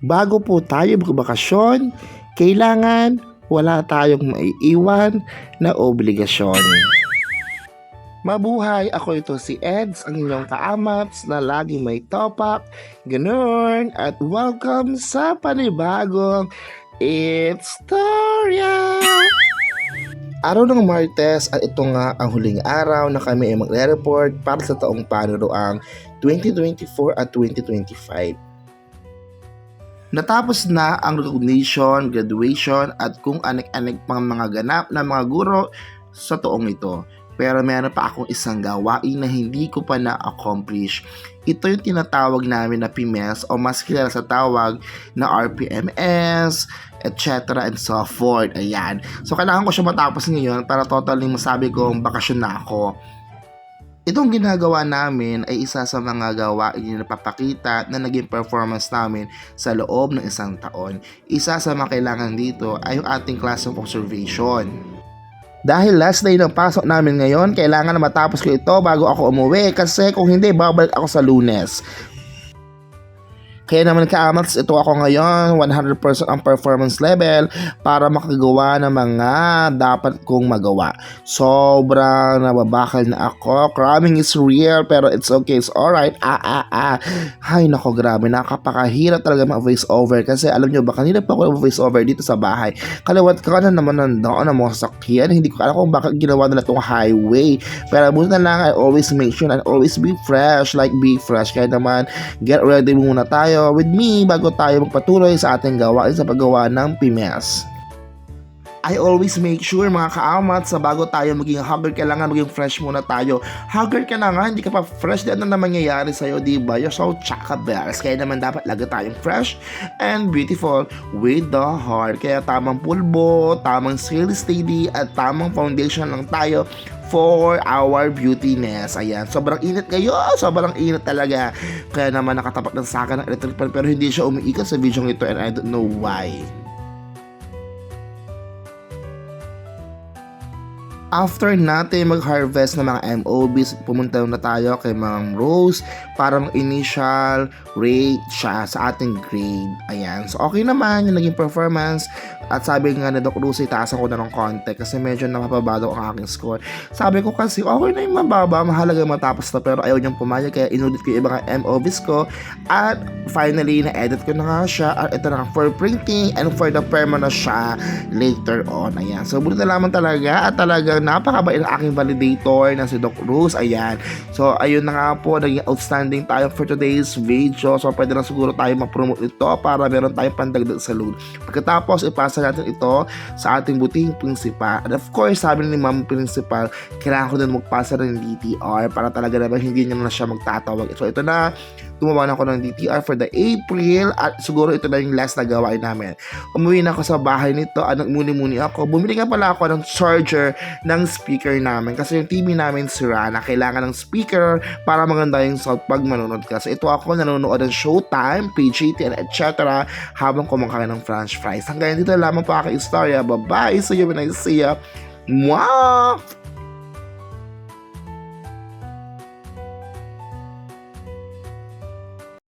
bago po tayo magbakasyon, kailangan wala tayong maiiwan na obligasyon. Mabuhay! Ako ito si Eds, ang inyong kaamats na lagi may topak, ganun, at welcome sa panibagong It's Storya! Araw ng Martes at ito nga ang huling araw na kami ay magre-report para sa taong panuroang 2024 at 2025. Natapos na ang recognition, graduation at kung anik-anik pang mga ganap na mga guro sa taong ito. Pero meron pa akong isang gawain na hindi ko pa na-accomplish. Ito yung tinatawag namin na PMS o mas kilala sa tawag na RPMS, etc. and so forth. Ayan. So, kailangan ko siya matapos ngayon para totally masabi kong bakasyon na ako. Itong ginagawa namin ay isa sa mga gawain na napapakita na naging performance namin sa loob ng isang taon. Isa sa mga kailangan dito ay yung ating classroom observation. Dahil last day ng pasok namin ngayon, kailangan na matapos ko ito bago ako umuwi kasi kung hindi, babalik ako sa lunes. Kaya naman kaamats, ito ako ngayon, 100% ang performance level para makagawa ng mga dapat kong magawa. Sobrang nababakal na ako. Cramming is real pero it's okay, it's alright. Ah, ah, ah. Ay, nako, grabe. Nakapakahirap talaga mag-voice over kasi alam nyo ba, kanina pa ako mag-voice over dito sa bahay. Kalawat ka na naman nandoon ang mga sasakyan. Hindi ko alam kung bakit ginawa nila itong highway. Pero buti na lang, I always make sure and always be fresh. Like, be fresh. Kaya naman, get ready muna tayo with me bago tayo magpatuloy sa ating gawain sa paggawa ng PMS. I always make sure mga kaamat sa bago tayo maging haggard kailangan maging fresh muna tayo. Haggard ka na nga, hindi ka pa fresh. Di ano na mangyayari sa'yo, di ba? You're so chaka bells. Kaya naman dapat lagi tayong fresh and beautiful with the heart. Kaya tamang pulbo, tamang skill steady, at tamang foundation lang tayo for our beautiness. Ayan, sobrang init ngayon. Sobrang init talaga. Kaya naman nakatapat ng saka ng electric fan pero hindi siya umiikat sa video ito and I don't know why. After natin mag-harvest ng mga MOBs, pumunta na tayo kay Ma'am Rose para mag-initial rate siya sa ating grade. Ayan. So, okay naman yung naging performance. At sabi nga ni Doc Rose, itaasan ko na ng konti kasi medyo napapabado ang aking score. Sabi ko kasi, okay na yung mababa, mahalaga matapos na pero ayaw niyang pumayag kaya inulit ko yung mga MOBs ko. At finally, na-edit ko na nga siya. At ito na for printing and for the perma na siya later on. Ayan. So, buti na lamang talaga at talagang napakabait ang aking validator na si Doc Rose. Ayan. So, ayun na nga po. Naging outstanding tayo for today's video. So, pwede na siguro tayo ma-promote ito para meron tayong pandagdag sa load. Pagkatapos, ipasa natin ito sa ating butihing principal. And of course, sabi ni Ma'am Principal, kailangan ko din magpasa ng DTR para talaga naman hindi niya na siya magtatawag. So, ito na gumawa na ako ng DTR for the April at siguro ito na yung last na gawain namin. Umuwi na ako sa bahay nito at nagmuni-muni ako. Bumili nga pala ako ng charger ng speaker namin kasi yung TV namin sira na kailangan ng speaker para maganda yung sound pag manonood ka. So ito ako nanonood ng Showtime, PGT, etc. habang kumakain ng french fries. Hanggang dito lamang po aking istorya. Bye-bye! See you when I see ya. Mwah!